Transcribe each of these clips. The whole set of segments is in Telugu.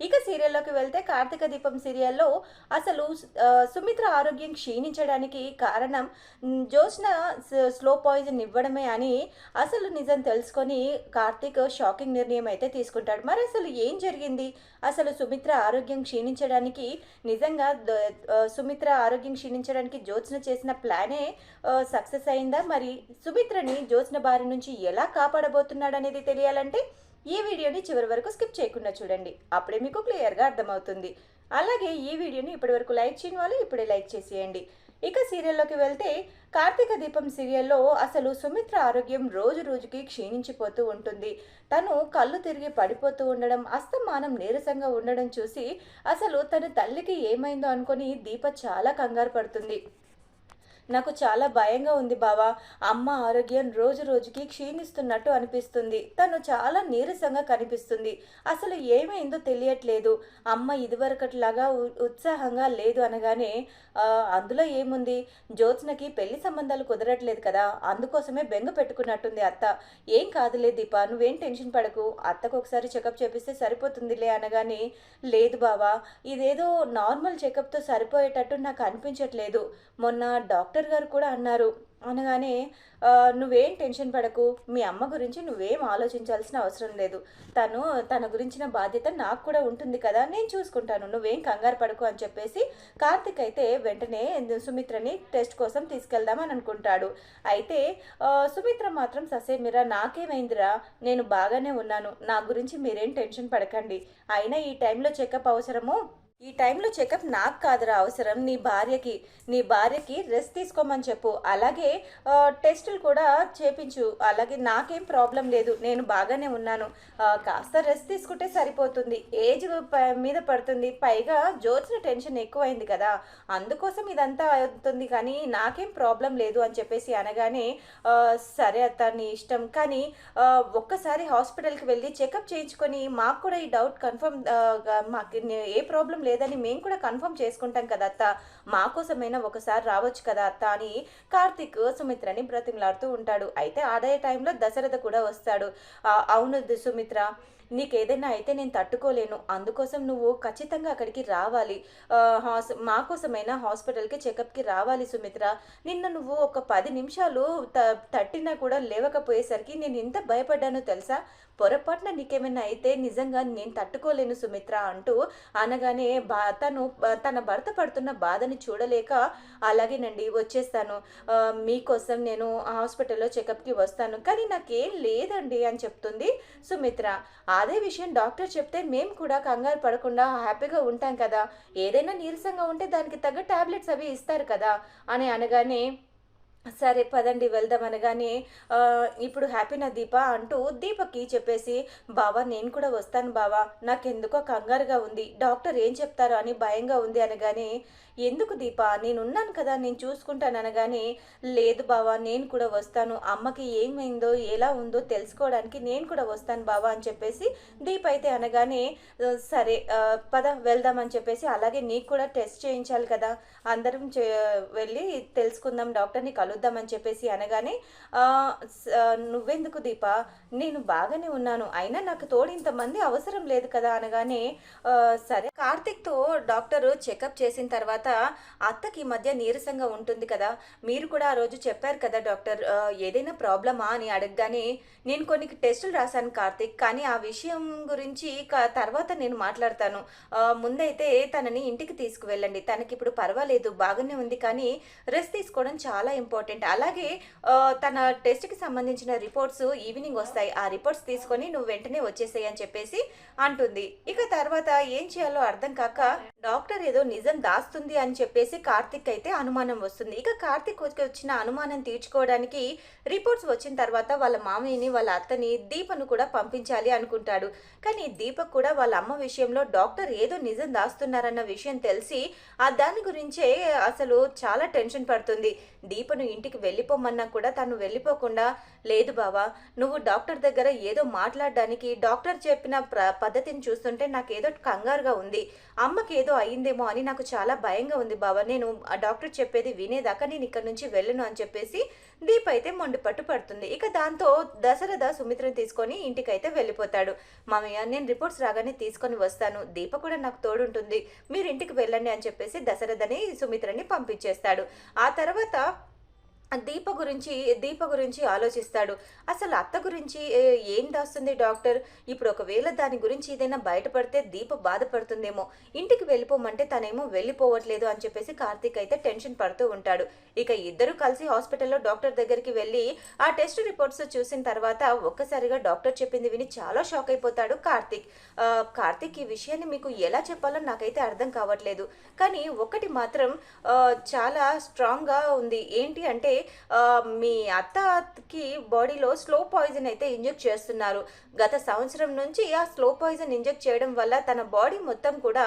ఇక సీరియల్లోకి వెళ్తే కార్తీక దీపం సీరియల్లో అసలు సుమిత్ర ఆరోగ్యం క్షీణించడానికి కారణం మ్, జ్యోత్స్న స్లో పాయిజన్ ఇవ్వడమే అని అసలు నిజం తెలుసుకొని కార్తీక్ షాకింగ్ నిర్ణయం అయితే తీసుకుంటాడు. మరి అసలు ఏం జరిగింది? అసలు సుమిత్ర ఆరోగ్యం క్షీణించడానికి నిజంగా సుమిత్ర ఆరోగ్యం క్షీణించడానికి జ్యోత్స్న చేసిన ప్లానే సక్సెస్ అయిందా? మరి సుమిత్రని జ్యోత్స్న బారి నుంచి ఎలా కాపాడబోతున్నాడు అనేది తెలియాలంటే ఈ వీడియోని చివరి వరకు స్కిప్ చేయకుండా చూడండి. అప్పుడే మీకు క్లియర్గా అర్థమవుతుంది. అలాగే ఈ వీడియోని ఇప్పటివరకు లైక్ చేయని వాళ్ళు ఇప్పుడే లైక్ చేసేయండి. ఇక సీరియల్లోకి వెళ్తే కార్తీక దీపం సీరియల్లో అసలు సుమిత్ర ఆరోగ్యం రోజు రోజుకి క్షీణించిపోతూ ఉంటుంది. తను కళ్ళు తిరిగి పడిపోతూ ఉండడం అస్తమానం నీరసంగా ఉండడం చూసి అసలు తన తల్లికి ఏమైందో అనుకొని దీప చాలా కంగారు పడుతుంది. నాకు చాలా భయంగా ఉంది బావా. అమ్మ ఆరోగ్యం రోజు రోజుకి క్షీణిస్తున్నట్టు అనిపిస్తుంది. తను చాలా నీరసంగా కనిపిస్తుంది. అసలు ఏమైందో తెలియట్లేదు. అమ్మ ఇదివరకట్లాగా ఉ- ఉత్సాహంగా లేదు అనగానే అందులో ఏముంది? జ్యోత్స్నకి పెళ్ళి సంబంధాలు కుదరట్లేదు కదా. అందుకోసమే బెంగ పెట్టుకున్నట్టుంది అత్త. ఏం కాదులే దీప నువ్వేం టెన్షన్ పడకు. అత్తకు ఒకసారి చెకప్ చేపిస్తే సరిపోతుందిలే అనగానే లేదు బావా. ఇదేదో నార్మల్ చెకప్తో సరిపోయేటట్టు నాకు అనిపించట్లేదు. మొన్న డాక్టర్ డాక్టర్ గారు కూడా అన్నారు. అనగానే నువ్వేం టెన్షన్ పడకు. మీ అమ్మ గురించి నువ్వేం ఆలోచించాల్సిన అవసరం లేదు. తను తన గురించిన బాధ్యత నాకు కూడా ఉంటుంది కదా. నేను చూసుకుంటాను. నువ్వేం కంగారు పడకు అని చెప్పేసి కార్తిక్ అయితే వెంటనే సుమిత్రని టెస్ట్ కోసం తీసుకెళ్దామని అనుకుంటాడు. అయితే సుమిత్ర మాత్రం ససేమిరా నాకేమైందిరా? నేను బాగానే ఉన్నాను. నా గురించి మీరేం టెన్షన్ పడకండి. అయినా ఈ టైంలో చెకప్ అవసరము ఈ టైంలో చెకప్ నాకు కాదురా అవసరం. నీ భార్యకి నీ భార్యకి రెస్ట్ తీసుకోమని చెప్పు. అలాగే టెస్టులు కూడా చేపించు. అలాగే నాకేం ప్రాబ్లం లేదు. నేను బాగానే ఉన్నాను. కాస్త రెస్ట్ తీసుకుంటే సరిపోతుంది. ఏజ్ మీద పడుతుంది. పైగా జోర్చిన టెన్షన్ ఎక్కువైంది కదా. అందుకోసం ఇదంతా అవుతుంది. కానీ నాకేం ప్రాబ్లం లేదు అని చెప్పేసి అనగానే సరే అత్త నీ ఇష్టం. కానీ ఒక్కసారి హాస్పిటల్కి వెళ్ళి చెకప్ చేయించుకొని మాకు కూడా ఈ డౌట్ కన్ఫర్మ్ మాకు ఏ ప్రాబ్లం లేదు. లేదని మేము కూడా కన్ఫర్మ్ చేసుకుంటాం కదా అత్త. మా కోసమైనా ఒకసారి రావచ్చు కదా అత్త అని కార్తిక్ సుమిత్రని బ్రతిమలాడుతూ ఉంటాడు. అయితే అదే టైంలో దశరథ కూడా వస్తాడు. అవును సుమిత్ర నీకు ఏదైనా అయితే నేను తట్టుకోలేను. అందుకోసం నువ్వు ఖచ్చితంగా అక్కడికి రావాలి. హాస్ మా కోసమైనా హాస్పిటల్కి చెకప్కి రావాలి సుమిత్ర. నిన్న నువ్వు ఒక పది నిమిషాలు త తట్టినా కూడా లేవకపోయేసరికి నేను ఎంత భయపడ్డానో తెలుసా? పొరపాటున నీకేమైనా అయితే నిజంగా నేను తట్టుకోలేను సుమిత్ర అంటూ అనగానే బా తను తన భర్త పడుతున్న బాధని చూడలేక అలాగేనండి వచ్చేస్తాను. మీకోసం నేను హాస్పిటల్లో చెకప్కి వస్తాను. కానీ నాకేం లేదండి అని చెప్తుంది సుమిత్ర. అదే విషయం డాక్టర్ చెప్తే మేము కూడా కంగారు పడకుండా హ్యాపీగా ఉంటాం కదా. ఏదైనా నీరసంగా ఉంటే దానికి తగ్గ టాబ్లెట్స్ అవి ఇస్తారు కదా అని అనగానే సరే పదండి వెళ్దాం అనగానే ఇప్పుడు హ్యాపీనా దీప అంటూ దీపకి చెప్పేసి బావా నేను కూడా వస్తాను బావా నాకెందుకో కంగారుగా ఉంది డాక్టర్ ఏం చెప్తారో అని భయంగా ఉంది అనగానే ఎందుకు దీప నేనున్నాను కదా నేను చూసుకుంటాను అనగానే లేదు బావా నేను కూడా వస్తాను అమ్మకి ఏమైందో ఎలా ఉందో తెలుసుకోవడానికి నేను కూడా వస్తాను బావా అని చెప్పేసి దీప అయితే అనగానే సరే పద పద వెళ్దామని చెప్పేసి అలాగే నీకు కూడా టెస్ట్ చేయించాలి కదా అందరం చే వెళ్ళి తెలుసుకుందాం డాక్టర్ని కలుద్దామని చెప్పేసి అనగానే స- నువ్వెందుకు దీప? నేను బాగానే ఉన్నాను. అయినా నాకు తోడు ఇంతమంది అవసరం లేదు కదా? అనగానే సరే కార్తిక్తో డాక్టరు చెకప్ చేసిన తర్వాత అత్తకి మధ్య నీరసంగా ఉంటుంది కదా. మీరు కూడా ఆ రోజు చెప్పారు కదా డాక్టర్ ఏదైనా ప్రాబ్లమా అని అడగగానే నేను కొన్ని టెస్టులు రాశాను కార్తిక్ కానీ ఆ విషయం గురించి తర్వాత నేను మాట్లాడతాను. ముందైతే తనని ఇంటికి తీసుకువెళ్ళండి. తనకి ఇప్పుడు పర్వాలేదు బాగానే ఉంది కానీ రెస్ట్ తీసుకోవడం చాలా ఇంపార్టెంట్. అలాగే తన టెస్ట్కి సంబంధించిన రిపోర్ట్స్ ఈవినింగ్ వస్తాయి. ఆ రిపోర్ట్స్ తీసుకొని నువ్వు వెంటనే వచ్చేసాయి అని చెప్పేసి అంటుంది. ఇక తర్వాత ఏం చేయాలో అర్థం కాక డాక్టర్ ఏదో నిజం దాస్తుంది అని చెప్పేసి కార్తిక్ అయితే అనుమానం వస్తుంది. ఇక కార్తిక్ వచ్చిన అనుమానం తీర్చుకోవడానికి రిపోర్ట్స్ వచ్చిన తర్వాత వాళ్ళ మామయ్యని వాళ్ళ అత్తని దీపను కూడా పంపించాలి అనుకుంటాడు. కానీ దీపక్ కూడా వాళ్ళ అమ్మ విషయంలో డాక్టర్ ఏదో నిజం దాస్తున్నారన్న విషయం తెలిసి ఆ దాని గురించే అసలు చాలా టెన్షన్ పడుతుంది. దీపను ఇంటికి వెళ్ళిపోమన్నా కూడా తను వెళ్ళిపోకుండా లేదు బావా నువ్వు డాక్టర్ దగ్గర ఏదో మాట్లాడడానికి డాక్టర్ చెప్పిన ప్ర పద్ధతిని చూస్తుంటే నాకు ఏదో కంగారుగా ఉంది. అమ్మకి ఏదో అయ్యిందేమో అని నాకు చాలా భయంగా ఉంది బావ. నేను డాక్టర్ చెప్పేది వినేదాకా నేను ఇక్కడ నుంచి వెళ్ళను అని చెప్పేసి దీప్ అయితే మొండి పట్టు పడుతుంది. ఇక దాంతో దశరథ సుమిత్రని తీసుకొని ఇంటికైతే వెళ్ళిపోతాడు. మామయ్య నేను రిపోర్ట్స్ రాగానే తీసుకొని వస్తాను. దీప కూడా నాకు తోడుంటుంది. మీరు ఇంటికి వెళ్ళండి అని చెప్పేసి దశరథని సుమిత్రని పంపించేస్తాడు. ఆ తర్వాత దీప గురించి దీప గురించి ఆలోచిస్తాడు. అసలు అత్త గురించి ఏం దాస్తుంది డాక్టర్? ఇప్పుడు ఒకవేళ దాని గురించి ఏదైనా బయటపడితే దీప బాధపడుతుందేమో. ఇంటికి వెళ్ళిపోమంటే తనేమో వెళ్ళిపోవట్లేదు అని చెప్పేసి కార్తీక్ అయితే టెన్షన్ పడుతూ ఉంటాడు. ఇక ఇద్దరు కలిసి హాస్పిటల్లో డాక్టర్ దగ్గరికి వెళ్ళి ఆ టెస్ట్ రిపోర్ట్స్ చూసిన తర్వాత ఒక్కసారిగా డాక్టర్ చెప్పింది విని చాలా షాక్ అయిపోతాడు కార్తీక్. కార్తీక్ ఈ విషయాన్ని మీకు ఎలా చెప్పాలో నాకైతే అర్థం కావట్లేదు. కానీ ఒకటి మాత్రం చాలా స్ట్రాంగ్గా ఉంది. ఏంటి అంటే మీ అత్తకి బాడీలో స్లో పాయిజన్ అయితే ఇంజెక్ట్ చేస్తున్నారు. గత సంవత్సరం నుంచి ఆ స్లో పాయిజన్ ఇంజెక్ట్ చేయడం వల్ల తన బాడీ మొత్తం కూడా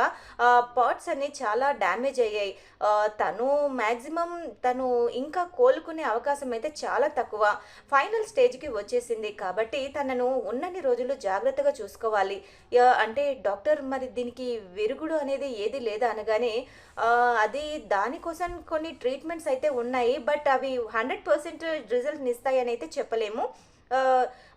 పార్ట్స్ అన్ని చాలా డ్యామేజ్ అయ్యాయి. తను మ్యాక్సిమం తను ఇంకా కోలుకునే అవకాశం అయితే చాలా తక్కువ. ఫైనల్ స్టేజ్కి వచ్చేసింది కాబట్టి తనను ఉన్నన్ని రోజులు జాగ్రత్తగా చూసుకోవాలి. అంటే డాక్టర్ మరి దీనికి విరుగుడు అనేది ఏది లేదా అనగానే అది దానికోసం కొన్ని ట్రీట్మెంట్స్ అయితే ఉన్నాయి. బట్ అవి హండ్రెడ్ పర్సెంట్ రిజల్ట్ని ఇస్తాయని అయితే చెప్పలేము.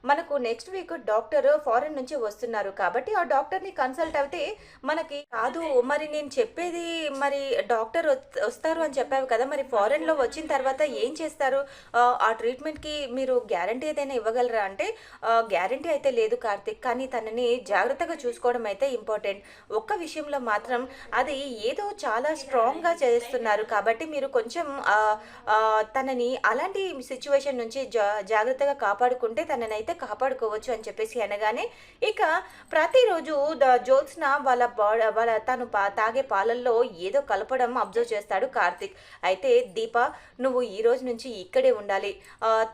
మనకు నెక్స్ట్ వీక్ డాక్టర్ ఫారెన్ నుంచి వస్తున్నారు కాబట్టి ఆ డాక్టర్ని కన్సల్ట్ అయితే మనకి కాదు మరి నేను చెప్పేది మరి డాక్టర్ వస్తారు అని చెప్పావు కదా మరి ఫారెన్లో వచ్చిన తర్వాత ఏం చేస్తారు? ఆ, ట్రీట్మెంట్కి మీరు గ్యారంటీ ఏదైనా ఇవ్వగలరా? అంటే గ్యారంటీ అయితే లేదు కార్తిక్ కానీ తనని జాగ్రత్తగా చూసుకోవడం అయితే ఇంపార్టెంట్ ఒక్క విషయంలో మాత్రం అది ఏదో చాలా స్ట్రాంగ్గా చేస్తున్నారు కాబట్టి మీరు కొంచెం తనని అలాంటి సిచ్యువేషన్ నుంచి జా జాగ్రత్తగా కాపాడుకుంటే తననైతే కాపాడుకోవచ్చు అని చెప్పేసి అనగానే ఇక ప్రతిరోజు ద జ్యోత్స్న వాళ్ళ బా వాళ్ళ తను పా తాగే పాలల్లో ఏదో కలపడం అబ్జర్వ్ చేస్తాడు కార్తిక్. అయితే దీప నువ్వు ఈ రోజు నుంచి ఇక్కడే ఉండాలి.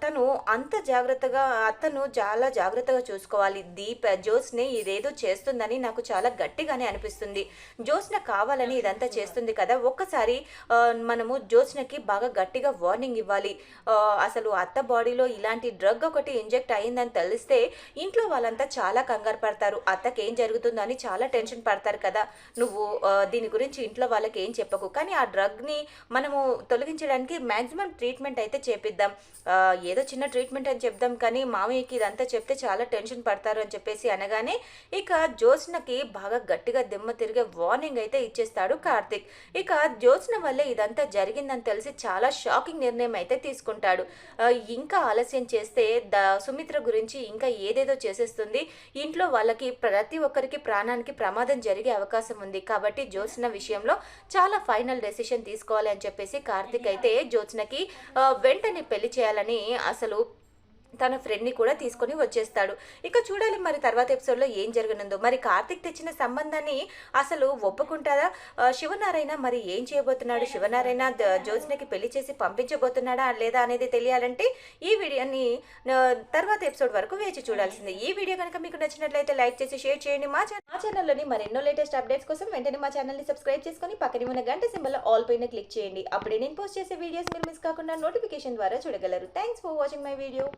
తను అంత జాగ్రత్తగా అతను చాలా జాగ్రత్తగా చూసుకోవాలి. దీప జోస్ని ఇదేదో చేస్తుందని నాకు చాలా గట్టిగానే అనిపిస్తుంది. జోస్న కావాలని ఇదంతా చేస్తుంది కదా ఒక్కసారి మనము జోస్నకి బాగా గట్టిగా వార్నింగ్ ఇవ్వాలి. అసలు అత్త బాడీలో ఇలాంటి డ్రగ్ ఒకటి ఇంజెక్ట్ అయిందని తెలిస్తే ఇంట్లో వాళ్ళంతా చాలా కంగారు పడతారు. అత్తకి ఏం జరుగుతుందో అని చాలా టెన్షన్ పడతారు కదా. నువ్వు దీని గురించి ఇంట్లో వాళ్ళకి ఏం చెప్పకు. కానీ ఆ డ్రగ్ని మనము తొలగించడానికి మ్యాక్సిమం ట్రీట్మెంట్ అయితే చేపిద్దాం. ఏదో చిన్న ట్రీట్మెంట్ అని చెప్దాం కానీ మామయ్యకి ఇదంతా చెప్తే చాలా టెన్షన్ పడతారు అని చెప్పేసి అనగానే ఇక జ్యోత్స్నకి బాగా గట్టిగా దిమ్మ తిరిగే వార్నింగ్ అయితే ఇచ్చేస్తాడు కార్తిక్. ఇక జ్యోత్స్న వల్లే ఇదంతా జరిగిందని తెలిసి చాలా షాకింగ్ నిర్ణయం అయితే తీసుకుంటాడు. ఇంకా ఆలస్యం చేస్తే ద సుమిత్ర గురించి ఇంకా ఏదేదో చేసేస్తుంది. ఇంట్లో వాళ్ళకి ప్రతి ఒక్కరికి ప్రాణానికి ప్రమాదం జరిగే అవకాశం ఉంది. కాబట్టి జ్యోత్స్న విషయంలో చాలా ఫైనల్ డెసిషన్ తీసుకోవాలి అని చెప్పేసి కార్తిక్ అయితే జ్యోత్స్నకి వెంటనే పెళ్ళి చేయాలని అసలు తన ఫ్రెండ్ని కూడా తీసుకొని వచ్చేస్తాడు. ఇక చూడాలి మరి తర్వాత ఎపిసోడ్లో ఏం జరగనుందో. మరి కార్తిక్ తెచ్చిన సంబంధాన్ని అసలు ఒప్పుకుంటారా శివనారాయణ మరి ఏం చేయబోతున్నాడు? శివనారాయణ జ్యోత్స్నకి పెళ్ళి చేసి పంపించబోతున్నాడా లేదా అనేది తెలియాలంటే ఈ వీడియోని తర్వాత ఎపిసోడ్ వరకు వేచి చూడాల్సిందే. ఈ వీడియో కనుక మీకు నచ్చినట్లయితే లైక్ చేసి షేర్ చేయండి. మా ఛానల్ మా ఛానల్లోని మరెన్నో లేటెస్ట్ అప్డేట్స్ కోసం వెంటనే మా ఛానల్ని సబ్స్క్రైబ్ చేసుకొని పక్కనే ఉన్న గంట సింబల్ ఆల్ పైన క్లిక్ చేయండి. అప్పుడే నేను పోస్ట్ చేసే వీడియోస్ మీరు మిస్ కాకుండా నోటిఫికేషన్ ద్వారా చూడగలరు. Thanks for watching my video